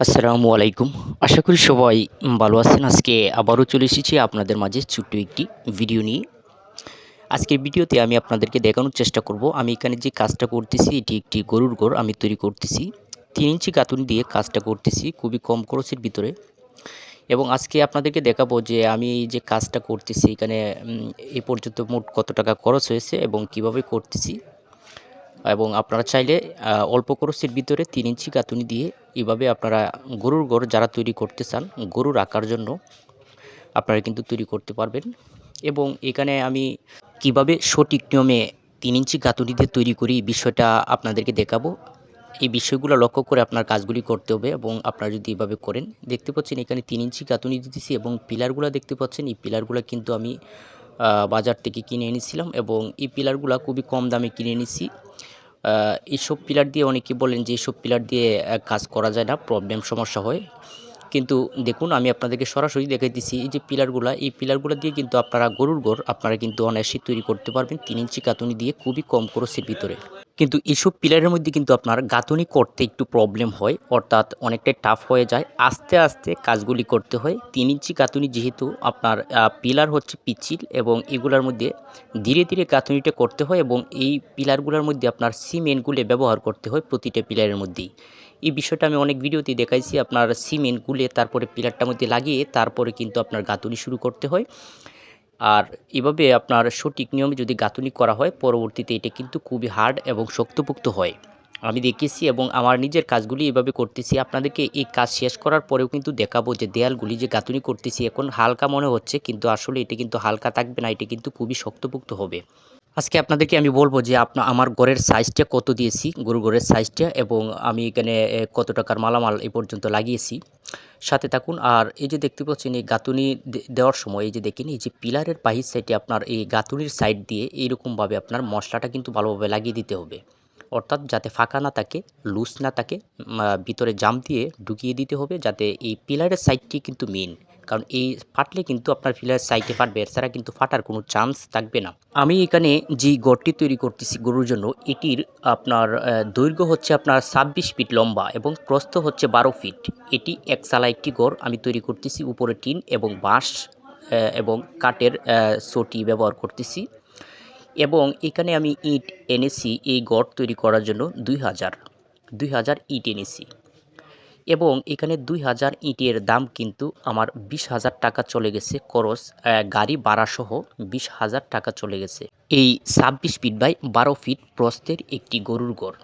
আসসালামু আলাইকুম। আশা করি সবাই ভালো আছেন। আজকে আবারও চলে এসেছি আপনাদের মাঝে ছোট্ট একটি ভিডিও নিয়ে। আজকের ভিডিওতে আমি আপনাদেরকে দেখানোর চেষ্টা করব। আমি এখানে যে কাজটা করতেছি, এটি একটি গরুর ঘর আমি তৈরি করতেছি। তিন ইঞ্চি কাতুন দিয়ে কাজটা করতেছি খুবই কম খরচের ভিতরে। এবং আজকে আপনাদেরকে দেখাবো যে আমি যে কাজটা করতেছি, এখানে এ পর্যন্ত মোট কত টাকা খরচ হয়েছে এবং কীভাবে করতেছি। এবং আপনারা চাইলে অল্প খরচের ভিতরে তিন ইঞ্চি কাতুনি দিয়ে এভাবে আপনারা গরুর ঘর যারা তৈরি করতে চান গরু রাখার জন্য আপনারা কিন্তু তৈরি করতে পারবেন। এবং এখানে আমি কীভাবে সঠিক নিয়মে তিন ইঞ্চি কাতুনি দিয়ে তৈরি করি বিষয়টা আপনাদেরকে দেখাবো। এই বিষয়গুলো লক্ষ্য করে আপনার কাজগুলি করতে হবে এবং আপনারা যদি এভাবে করেন, দেখতে পাচ্ছেন এখানে তিন ইঞ্চি কাতুনি দিতেছি এবং পিলারগুলো দেখতে পাচ্ছেন। এই পিলারগুলো কিন্তু আমি বাজার থেকে কিনে এনেছিলাম এবং এই পিলারগুলো খুবই কম দামে কিনে এনেছি। এইসব পিলার দিয়ে অনেকে বলেন যে এইসব পিলার দিয়ে কাজ করা যায় না প্রবলেম সমস্যা হয়। কিন্তু দেখুন, আমি আপনাদেরকে সরাসরি দেখাই দিচ্ছি, এই যে পিলারগুলা এই পিলারগুলো দিয়ে কিন্তু আপনারা গরুর ঘর আপনারা কিন্তু অনায়াসে তৈরি করতে পারবেন। তিন ইঞ্চি কাতুনি দিয়ে খুবই কম খরচের ভিতরে। কিন্তু এইসব পিলারের মধ্যে কিন্তু আপনার গাঁথনি করতে একটু প্রবলেম হয়, অর্থাৎ অনেকটাই টাফ হয়ে যায়। আস্তে আস্তে কাজগুলি করতে হয়। তিন ইঞ্চি গাঁথনি যেহেতু আপনার পিলার হচ্ছে পিচ্ছিল এবং এগুলোর মধ্যে ধীরে ধীরে গাঁথনিটা করতে হয় এবং এই পিলারগুলোর মধ্যে আপনার সিমেন্টগুলো ব্যবহার করতে হয় প্রতিটা পিলারের মধ্যেই। এই বিষয়টা আমি অনেক ভিডিওতে দেখাইছি। আপনার সিমেন্ট গুলে তারপরে পিলারটার মধ্যে লাগিয়ে তারপরে কিন্তু আপনার গাঁথনি শুরু করতে হয়। আর এভাবে আপনার সঠিক নিয়মে যদি গাঁথুনি করা হয়, পরবর্তীতে এটা কিন্তু খুবই হার্ড এবং শক্তপোক্ত হয়। আমি দেখেছি এবং আমার নিজের কাজগুলি এভাবে করতেছি। আপনাদেরকে এই কাজ শেষ করার পরেও কিন্তু দেখাবো যে দেয়ালগুলি যে গাঁথুনি করতেছি, এখন হালকা মনে হচ্ছে, কিন্তু আসলে এটা কিন্তু হালকা থাকবে না, এটা কিন্তু খুবই শক্তপোক্ত হবে। আজকে আপনাদেরকে আমি বলব যে আপনার আমার ঘরের সাইজটা কত দিয়েছি? গরু ঘরের সাইজটা এবং আমি এখানে কত টাকার মালামাল এই পর্যন্ত লাগিয়েছি। সাথে থাকুন, আর এই যে দেখতে পাচ্ছেন, এই গাঁথুনি দেওয়ার সময় এই যে দেখেন, এই যে পিলারের বাহির সাইডে আপনার এই গাঁথুনির সাইড দিয়ে এইরকমভাবে আপনার মশলাটা কিন্তু ভালোভাবে লাগিয়ে দিতে হবে। অর্থাৎ যাতে ফাঁকা না থাকে লুজ না থাকে ভিতরে জাম দিয়ে ঢুকিয়ে দিতে হবে, যাতে এই পিলারের সাইডটি কিন্তু মেন কারণ এই ফাটলে কিন্তু আপনার পিলারের সাইডে ফাটবে এছাড়া কিন্তু ফাটার কোনো চান্স থাকবে না। আমি এখানে যে গড়টি তৈরি করতেছি গরুর জন্য, এটির আপনার দৈর্ঘ্য হচ্ছে আপনার ছাব্বিশ ফিট লম্বা এবং প্রস্থ হচ্ছে বারো ফিট এটি একচালা একটি গড় আমি তৈরি করতেছি উপরে টিন এবং বাঁশ এবং কাঠের চটি ব্যবহার করতেছি। এবং এখানে আমি ইট এনেছি, এই গড় তৈরি করার জন্য দুই হাজার দুই হাজার ইট এনেছি। এবং এখানে দুই হাজার ইটের দাম কিন্তু আমার বিশ হাজার টাকা চলে গেছে খরচ গাড়ি ভাড়াসহ বিশ হাজার টাকা চলে গেছে। এই ছাব্বিশ ফিট বাই বারো ফিট প্রস্থের একটি গরুর গড়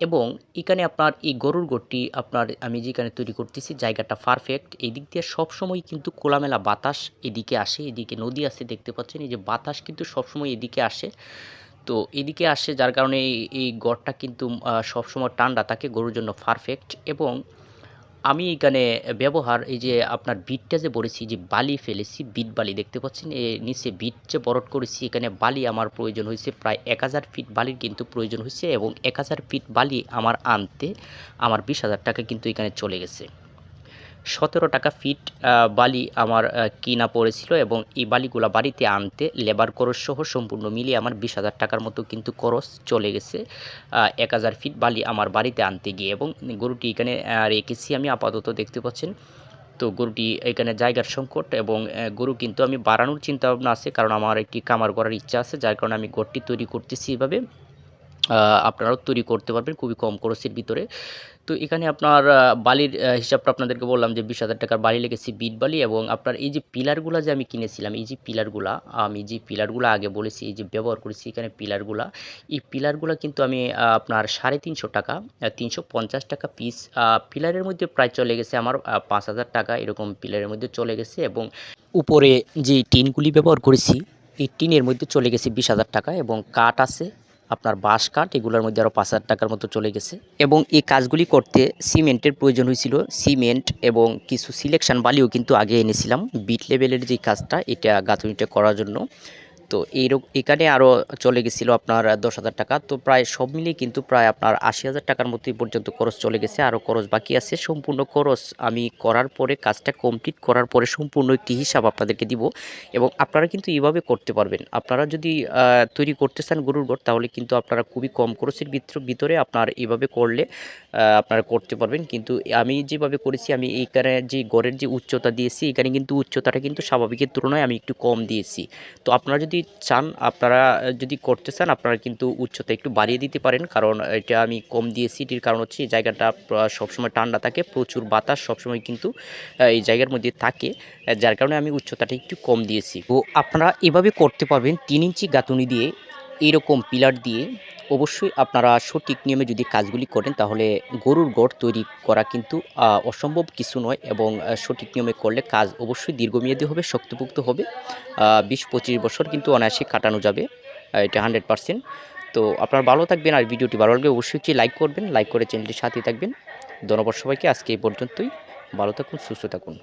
এবং এখানে আপনার এই গরুর গড়টি আপনার আমি যেখানে তৈরি করতেছি জায়গাটা পারফেক্ট এই দিক দিয়ে সবসময় কিন্তু খোলামেলা বাতাস এদিকে আসে, এদিকে নদী আছে দেখতে পাচ্ছেন, এই যে বাতাস কিন্তু সবসময় এদিকে আসে। তো এদিকে আসে যার কারণে এই- গড়টা কিন্তু সবসময় ঠান্ডা থাকে গরুর জন্য পারফেক্ট এবং আমি এখানে ব্যবহার, এই যে আপনার বিটটা যে বলেছি, যে বালি ফেলেছি, বিট বালি দেখতে পাচ্ছেন, এ নিচে বিট যে বরট করেছি, এখানে বালি আমার প্রয়োজন হয়েছে প্রায় এক হাজার ফিট বালির কিন্তু প্রয়োজন হয়েছে এবং এক হাজার ফিট বালি আমার আনতে আমার বিশ হাজার টাকা কিন্তু এখানে চলে গেছে। সতেরো টাকা ফিট বালি আমার কিনা পড়েছিল এবং এই বালিগুলা বাড়িতে আনতে লেবার খরচ সহ সম্পূর্ণ মিলিয়ে আমার বিশ হাজার টাকার মতো কিন্তু খরচ চলে গেছে। এক হাজার ফিট বালি আমার বাড়িতে আনতে গিয়ে এবং গরুটি এখানে রেখেছি আমি আপাতত দেখতে পাচ্ছেন। তো গরুটি এখানে জায়গার সংকট এবং গরু কিন্তু আমি বাড়ানোর চিন্তা ভাবনা আছে কারণ আমার একটি কামার করার ইচ্ছা আছে, যার কারণে আমি গরটি তৈরি করতেছি এভাবে। আপনারাও তৈরি করতে পারবেন খুবই কম খরচের ভিতরে। তো এখানে আপনার বালির হিসাবটা আপনাদেরকে বললাম যে বিশ হাজার টাকার বালি লেগেছে বিট বালি এবং আপনার এই যে পিলারগুলো যে আমি কিনেছিলাম, এই যে পিলারগুলা, আমি যে পিলারগুলো আগে বলেছি, এই যে ব্যবহার করেছি এখানে পিলারগুলা, এই পিলারগুলো কিন্তু আমি আপনার সাড়ে তিনশো টাকা তিনশো পঞ্চাশ টাকা পিস পিলারের মধ্যে প্রায় চলে গেছে আমার পাঁচ হাজার টাকা এরকম পিলারের মধ্যে চলে গেছে এবং উপরে যে টিনগুলি ব্যবহার করেছি, এই টিনের মধ্যে চলে গেছে বিশ হাজার টাকা এবং কাঠ আছে আপনার বাঁশ কাঠ, এগুলোর মধ্যে আরও পাঁচ হাজার টাকার মতো চলে গেছে। এবং এই কাজগুলি করতে সিমেন্টের প্রয়োজন হয়েছিল। সিমেন্ট এবং কিছু সিলেকশন বালিও কিন্তু আগে এনেছিলাম। বিট লেভেলের যে কাজটা, এটা গাঁথনিটা করার জন্য। তো এইরকম এখানে আরও চলে গেছিল আপনার দশ হাজার টাকা। তো প্রায় সব মিলিয়ে কিন্তু প্রায় আপনার আশি হাজার টাকার মতো এই পর্যন্ত খরচ চলে গেছে আরও খরচ বাকি আছে। সম্পূর্ণ খরচ আমি করার পরে, কাজটা কমপ্লিট করার পরে সম্পূর্ণ একটি হিসাব আপনাদেরকে দিব এবং আপনারা কিন্তু এইভাবে করতে পারবেন। আপনারা যদি তৈরি করতে চান গরুর ঘর তাহলে কিন্তু আপনারা খুবই কম খরচের ভিতর- ভিতরে আপনার এইভাবে করলে আপনারা করতে পারবেন। কিন্তু আমি যেভাবে করেছি, আমি এইখানে যে গড়ের যে উচ্চতা দিয়েছি, এখানে কিন্তু উচ্চতাটা কিন্তু স্বাভাবিকের তুলনায় আমি একটু কম দিয়েছি। তো আপনারা যদি চান, আপনারা যদি করতে চান, আপনারা কিন্তু উচ্চতা একটু বাড়িয়ে দিতে পারেন। কারণ এটা আমি কম দিয়েছি এটির কারণ হচ্ছে, এই জায়গাটা সবসময় ঠান্ডা থাকে, প্রচুর বাতাস সবসময় কিন্তু এই জায়গার মধ্যে থাকে যার কারণে আমি উচ্চতাটা একটু কম দিয়েছি। তো আপনারা এভাবে করতে পারবেন, তিন ইঞ্চি গাঁথুনি দিয়ে এরকম পিলার দিয়ে অবশ্যই আপনারা সঠিক নিয়মে যদি কাজগুলি করেন, তাহলে গরুর গড় তৈরি করা কিন্তু অসম্ভব কিছু নয় এবং সঠিক নিয়মে করলে কাজ অবশ্যই দীর্ঘমেয়াদী হবে শক্তপোক্ত হবে। বিশ পঁচিশ বছর কিন্তু অনায়াসে কাটানো যাবে এটা হান্ড্রেড পারসেন্ট। তো আপনারা ভালো থাকবেন আর ভিডিওটি ভালো লাগলে অবশ্যই একটি লাইক করবেন, লাইক করে চ্যানেলটির সাথে থাকবেন। ধন্যবাদ সবাইকে, আজকে এই পর্যন্তই। ভালো থাকুন, সুস্থ থাকুন।